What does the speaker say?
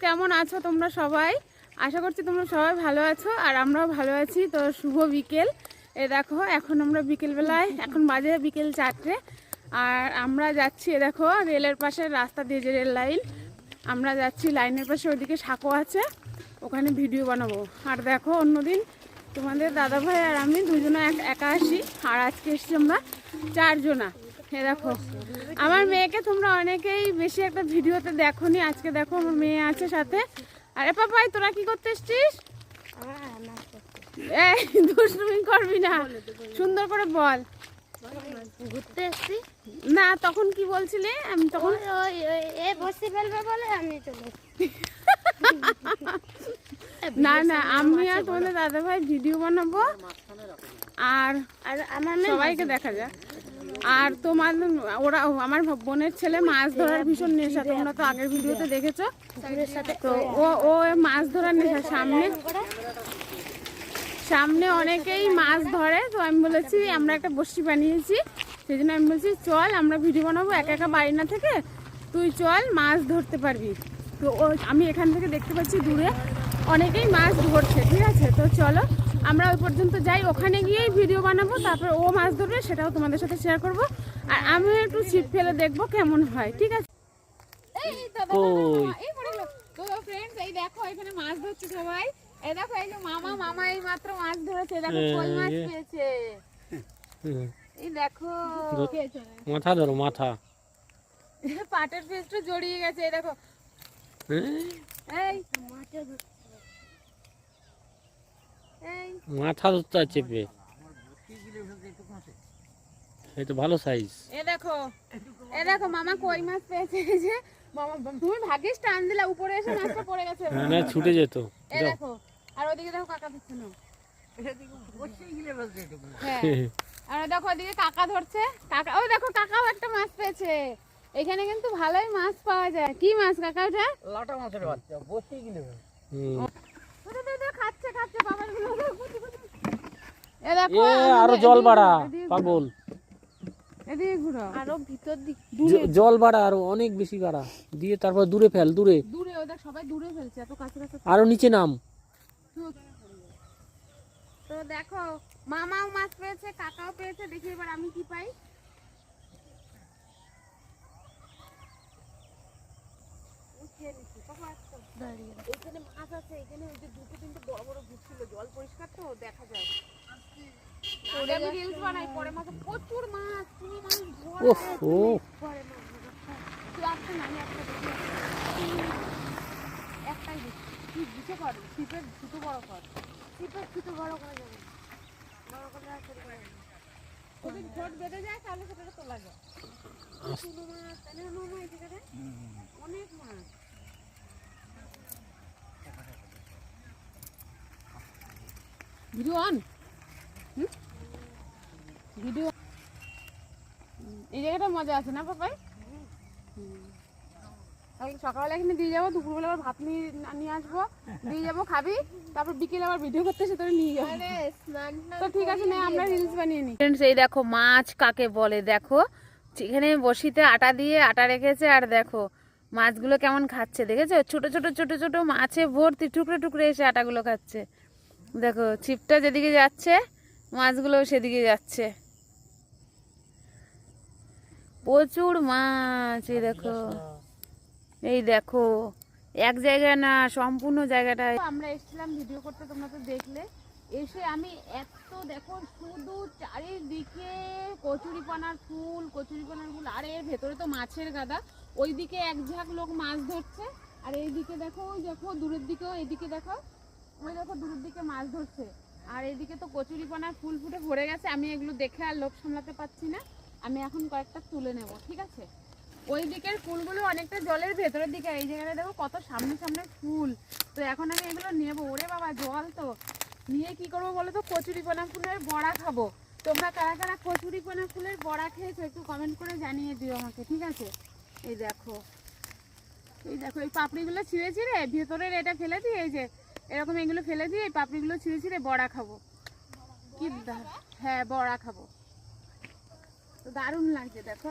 কেমন আছো তোমরা সবাই? আশা করছি তোমরা সবাই ভালো আছো, আর আমরাও ভালো আছি। তো শুভ বিকেল। এ দেখো, এখন আমরা বিকেলবেলায়, এখন বাজে বিকেল চারটে। আর আমরা যাচ্ছি, এ দেখো, রেলের পাশে রাস্তা দিয়ে যে রেল লাইন। আমরা যাচ্ছি, লাইনের পাশে ওইদিকে সাঁকো আছে। ওখানে ভিডিও বানাবো। আর দেখো, অন্যদিন তোমাদের দাদা ভাই আর আমি দুজনে এক- একা আসি। আর আজকে এসছি আমরা চারজনা। এ দেখো আমার মেয়েকে তোমরা অনেকেই বেশি একটা ভিডিওতে দেখোনি আজকে দেখো আমার মেয়ে আছে সাথে। আরে পাপাই তোরা কি করতে এসছিস? এই দুষ্টুমি করবি না। সুন্দর করে বল। ঘুরতে এসছি। না তখন কি বলছিলি? আমি তখন ওই এ বসে ফেলবে বলে আমি চলে না না আমি আর তোমাদের দাদা ভাই ভিডিও বানাবো। আর আর আমার সবাইকে দেখা যায় আর তোমার, ওরা, আমার বোনের ছেলে মাছ ধরার ভীষণ নেশা, তোমরা তো আগের ভিডিওতে দেখেছ। তো ও ও মাছ ধরার নেশা, সামনে। সামনে অনেকেই মাছ ধরে, তো আমি বলেছি, আমরা একটা বসি বানিয়েছি। সেই জন্য আমি বলছি, চল, আমরা ভিডিও বানাবো, একা একা বাড়ি না থেকে তুই চল, মাছ ধরতে পারবি। তো আমি এখান থেকে দেখতে পাচ্ছি দূরে অনেকেই মাছ ধরছে, ঠিক আছে? তো চলো আমরা ওই পর্যন্ত যাই ওখানে গিয়েই ভিডিও বানাবো তারপর ও মাছ ধরবে সেটাও তোমাদের সাথে শেয়ার করব। আর আমিও একটু ছিপ ফেলে দেখব কেমন হয় ঠিক আছে? এই দাদা কই? এই পড়ে গেলো। তো ফ্রেন্ডস এই দেখো এখানে মাছ ধরছে সবাই। এই দেখো এই যে মামা মামা এই মাত্র মাছ ধরেছে দেখো কই মাছ এই পেয়েছে এই দেখো। মাথা ধরো মাথা। পাটের পেস্টটা জড়িয়ে গেছে এই দেখো? এই। এই। মাথা ধরতে চেপে এই তো ভালো সাইজ এ দেখো এ দেখো মামা কই মাছ পেয়েছে যে? মামা তুমি ভাগ্যিস টান দিলা উপরে এসে মাছটা পড়ে গেছে। না ছুটে যেত। এ দেখো আর ওদিকে দেখো কাকা দিচ্ছে না। হ্যাঁ আর দেখো ওদিকে কাকা ধরছে। কাকা ওই দেখো কাকাও একটা মাছ পেয়েছে। এখানে কিন্তু ভালোই মাছ পাওয়া যায়। কি মাছ কাকা ওটা? লাটা মাছের বাচ্চা বসে গেলে হুম। ওটা তো দেখো খাচ্ছে খাচ্ছে বাবারগুলো এ এ দেখো আরও জল বাড়া পাগল। এদিকে ঘুরো। আরও ভিতর দিক জল বাড়া আরও অনেক বেশি বাড়া। দিয়ে তারপর দূরে ফেল দূরে। দূরে ওদের সবাই দূরে ফেলছে এত কাছে কাছে আরও নিচে নাম। তো দেখো মামাও মাছ পেয়েছে কাকাও পেয়েছে দেখি এবার আমি কি পাই। দাঁড়িয়ে। এখানে মাছ আছে এখানে ওই যে দুটো তিনটে বড় বড় ঘুরছিল জল পরিষ্কার তো দেখা যায়। আমি রিলস বানাই পরে মাছ প্রচুর মাছ তুমি মাছ ধোয়া ও পরে মাছ তুই একটা না, আমি একটা একটাই দেখি। তুই দুটো কর ছিপের দুটো বড় কর। ছিপের ছোট বড় করে যাবে বড় করে আর করে যাবে। যদি ঠোঁট বেঁধে যায় তাহলে সেটাকে তোলা যায়। চুনো মাছ না এই অনেক মাছ। Video on video. এই জায়গাটা মজা আছে না পাপাই? সকালবেলা এখানে দিয়ে যাব দুপুরবেলা আবার ভাত নিয়ে নিয়ে আসব দিয়ে যাব খাবি তারপর বিকেলে আবার ভিডিও করতে এসে তোরা নিয়ে যাব। তো ঠিক আছে না আমরা রিলস বানিয়ে নিই। ফ্রেন্ডস এই দেখো মাছ কাকে বলে দেখো। এখানে বসিতে আটা দিয়ে আটা রেখেছে আর দেখো মাছগুলো কেমন খাচ্ছে দেখেছ? ছোট ছোট ছোট ছোট মাছে ভর্তি টুকরো টুকরো এসে আটাগুলো খাচ্ছে। দেখো ছিপটা যেদিকে যাচ্ছে মাছগুলো সেদিকে যাচ্ছে। প্রচুর মাছ, এই দেখো। এই দেখো, এক জায়গায় না, সম্পূর্ণ জায়গাটায় আমরা এসেছিলাম ভিডিও করতে, তোমরা তো দেখলে। এসে আমি এত, দেখো, শুধু চারিদিকে কচুরিপানার ফুল কচুরিপানার ফুল। আর এর ভেতরে তো মাছের গাদা। ওইদিকে এক ঝাঁক লোক মাছ ধরছে। আর এইদিকে দেখো, ওই দেখো, দূরের দিকেও এদিকে দেখো। ওই দেখো, দূরের দিকে মাছ ধরছে। আর এদিকে তো কচুরিপানার ফুল ফুটে ভরে গেছে, আমি এগুলো দেখে আর লোক সামলাতে পারছি না। আমি এখন কয়েকটা তুলে নেব, ঠিক আছে? ওই দিকের ফুলগুলো অনেকটা জলের ভেতরের দিকে, এই জায়গাটা দেখো কত সামনে সামনে ফুল। তো এখন আমি এগুলো নেব। ওরে বাবা, জল তো। নিয়ে কি করব বলো তো? কচুরিপানা ফুলের বড়া খাব। তোমরা কারা কারা কচুরিপানা ফুলের বড়া খেয়েছো একটু কমেন্ট করে জানিয়ে দিও আমাকে, ঠিক আছে? এই দেখো। এই দেখো, এই পাপড়িগুলো ছিঁড়ে ছিঁড়ে ভেতরের এটা ফেলে দিয়ে এই যে এরকম এগুলো ফেলে দিয়ে এই পাপড়িগুলো ছিঁড়ে ছিঁড়ে বড়া খাব। কি হ্যাঁ বড়া খাব। তো দারুণ লাগছে, দেখো।